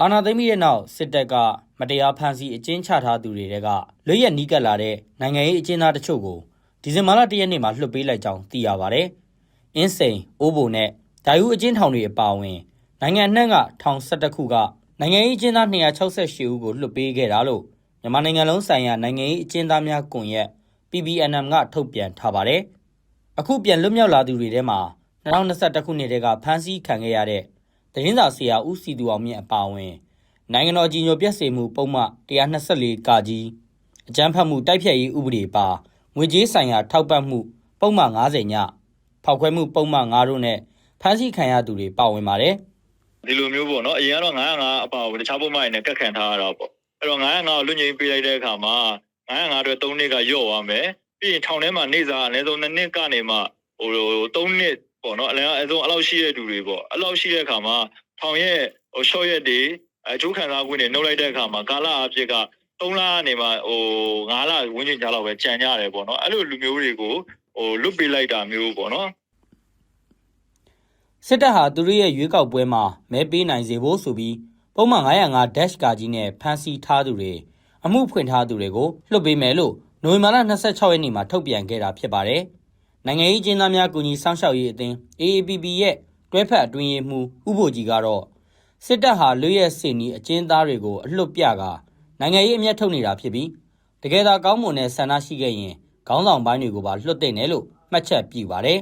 အာဏာသိမ်းပြီးတဲ့နောက်စစ်တပ်ကမတရားဖမ်းဆီးအကျဉ်းချထားသူတွေတဲကလွတ်ရက်နီးကပ်လာတဲ့နိုင်ငံရေးအကျဉ်းသားတချို့ကိုဒီဇင်ဘာလ၁ရက်နေ့မှာလွှတ်ပေးလိုက်ကြောင်းသိရပါဗျ။အင်းစိန်၊အိုးဘိုနဲ့ဓာယူအကျဉ်းထောင်တွေအပါအဝင်နိုင်ငံနှံ့ကထောင်၁၁ခုကနိုင်ငံရေးအကျဉ်းသား268ဦးကိုလွှတ်ပေးခဲ့တာလို့ မြန်မာနိုင်ငံလုံးဆိုင်ရာနိုင်ငံရေးအကျဉ်းသားများကွန်ရက် PBNM ကထုတ်ပြန်ထားပါတယ်။အခုပြန်လွတ်မြောက်လာသူတွေထဲမှာ2021ခုနှစ်တည်းကဖမ်းဆီးခံခဲ့ရတဲ့သတင်းစာဆရာဦးစီသူအောင်မြင့်အပါအဝင်နိုင်ငံတော်ကြီးညိုပြည့်စေမှုပုံမှ124ကကြီးအကြမ်းဖက်မှုတိုက်ဖျက်ရေးဥပဒေပါငွေကြေးဆိုင်ရာထောက်ပံ့မှု ပုံမှ90ညဖောက်ခွဲမှုပုံမှ9တို့နဲ့ဖမ်းဆီးခံရသူတွေပါဝင်ပါတယ်ဒီလိုမျိုးပေါ့နော်အရင်ကတော့905အပါအဝင်တခြားပုံမှန်တွေနဲ့ကတ်ခံထားရတာပေါ့ အဲ့တော့905ကိုလွတ်ငြိမ်းပေးလိုက်တဲ့အခါမှာ905အတွက်3နှစ်ကယော့သွားမယ်ပြီးရင်ထောင်ထဲမှာနေစားအနည်းဆုံး2နှစ်ကနေမှဟို3နှစ်ပေါ့နော်အလဲအဆုံးအဲ့လောက်ရှိတဲ့သူတွေပေါ့အဲ့လောက်ရှိတဲ့အခါမှာထောင်ရဲ့ဟို short ရက်တွေအကျိုးခံစား권တွေနှုတ်လိုက်တဲ့အခါမှာကာလအဖြစ်က3လကနေမှဟို9လဝန်းကျင်ကြားလောက်ပဲကြံကြရတယ်ပေါ့နော်အဲ့လိုလူမျိုးတွေကိုဟိုလွတ်ပေးလိုက်တာမျိုးပေါ့နော်စစ်တပ်ဟာသူတို့ရဲ့ရွေးကောက်ပွဲမှာမဲပေးနိုင်စေဖို့ဆိုပြီး ပုံမှန်905 dash ကာကြီးနဲ့ဖမ်းဆီးထားသူတွေအမှုဖွင့်ထားသူတွေကိုလွှတ်ပေးမယ်လို့နိုဝင်ဘာလ26ရက်နေ့မှာထုတ်ပြန်ခဲ့တာဖြစ်ပါတယ်။နိုင်ငံရေးကျင်းသားများကူညီစောင့်ရှောက်ရေးအသင်း AAPP ရဲ့တွဲဖက်အတွင်းရေးမှူးဥဖို့ကြီးကတော့စစ်တပ်ဟာလွတ်ရက်စင်နီအကျဉ်းသားတွေကိုအလွတ်ပြကနိုင်ငံရေးအမျက်ထုတ်နေတာဖြစ်ပြီးတကယ်သာကောင်းမွန်တဲ့ဆန္ဒရှိခဲ့ရင်ခေါင်းဆောင်ပိုင်းတွေကိုပါလွှတ်တဲ့တယ်လို့မှတ်ချက်ပြုပါတယ်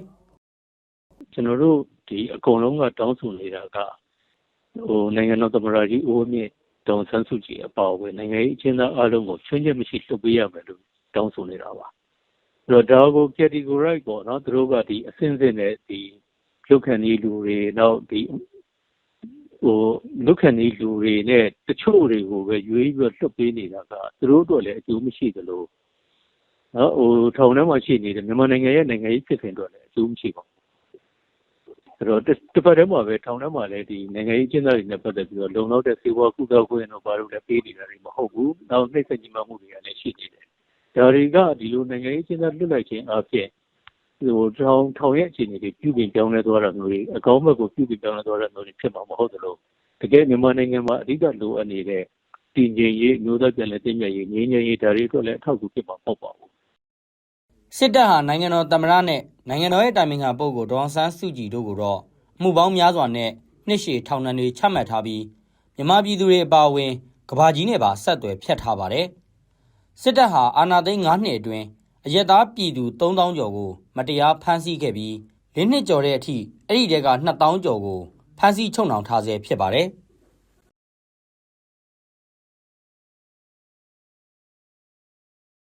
။ကျွန်တော်တို့ဒီအကုန်လုံးကတောင်းဆိုနေတာက ဟိုနိုင်ငံတော်သမ္မတကြီးဦးဝင်းမြင့်ဒေါန်ဆန်းစုကြည်အပါအဝင်နိုင်ငံရေးအကျဉ်းသားအားလုံးကိုချွင်းချက်မရှိလွှတ်ပေးရမယ်လို့တောင်းဆိုနေတာပါအဲ့တော့ဒါကို categorize ပေါ့နော်သူတို့ကဒီအစင်းစင်းနဲ့ဒီလုတ်ခံဒီလူတွေနောက်ဒီဟိုလုတ်ခံဒီလူတွေနဲ့တချို့တွေကိုပဲရွေးပြီးတော့လွှတ်ပေးနေတာကသူတို့တို့လည်းအကျိုးမရှိသလိုနော်ဟိုထောင်ထဲမှာရှိနေတဲ့မြန်မာနိုင်ငံရဲ့နိုင်ငံရေးဖြစ်စဉ်တွေလည်းအကျိုးမရှိပါဘူး အဲ့တော့တစ်ပတ်တည်းမှာပဲထောင်ထဲမှာလည်းဒီနိုင်ငံရေးကျင်းသားတွေနဲ့ပတ်သက်ပြီးတော့လုံလောက်တဲ့စေဝါကုသခွင့်တို့ဘာလို့လဲပေးနေတာတွေမဟုတ်ဘူး။နောက်နှိမ့်ဆက်ကြီးမှမှုတွေကလည်းရှိနေတယ်။ဒါတွေကဒီလိုနိုင်ငံရေးကျင်းသားလွတ်လိုက်ခြင်းအပြင်ဟိုထောင်ထောင်ရဲ့အခြေအနေတွေပြုပြင်ပြောင်းလဲသွားတာမျိုးတွေအကောင်းဘက်ကိုပြုပြင်ပြောင်းလဲသွားတာမျိုးတွေဖြစ်မှာမဟုတ်သလိုတကယ်မြန်မာနိုင်ငံမှာအဓိကလိုအပ်နေတဲ့တည်ငြိမ်ရေးမျိုးသားပြန်လည်တည်မြဲရေးငြိမ်းချမ်းရေးဒါတွေအတွက်လည်းအထောက်အကူဖြစ်မှာမဟုတ်ပါဘူး စစ်တပ်ဟာနိုင်ငံတော်သမ္မတနဲ့နိုင်ငံတော်ရဲ့တိုင်ပင်ခံပုဂ္ဂိုလ်ဒေါအောင်ဆန်းစုကြည်တို့ကိုတော့အမှုပေါင်းများစွာနဲ့နှစ်ရှည်ထောင်ဒဏ်တွေချမှတ်ထားပြီးမြန်မာပြည်သူတွေအပါအဝင်ကဘာကြီးနဲ့ပါဆက်သွယ်ဖြတ်ထားပါတယ်။စစ်တပ်ဟာအာဏာသိမ်း9နှစ်အတွင်းအရက်သားပြည်သူ3000ကျော်ကိုမတရားဖမ်းဆီးခဲ့ပြီး၄နှစ်ကျော်တဲ့အထိအဲ့ဒီတဲက2000ကျော်ကိုဖမ်းဆီးချုပ်နှောင်ထားဆဲဖြစ်ပါတယ်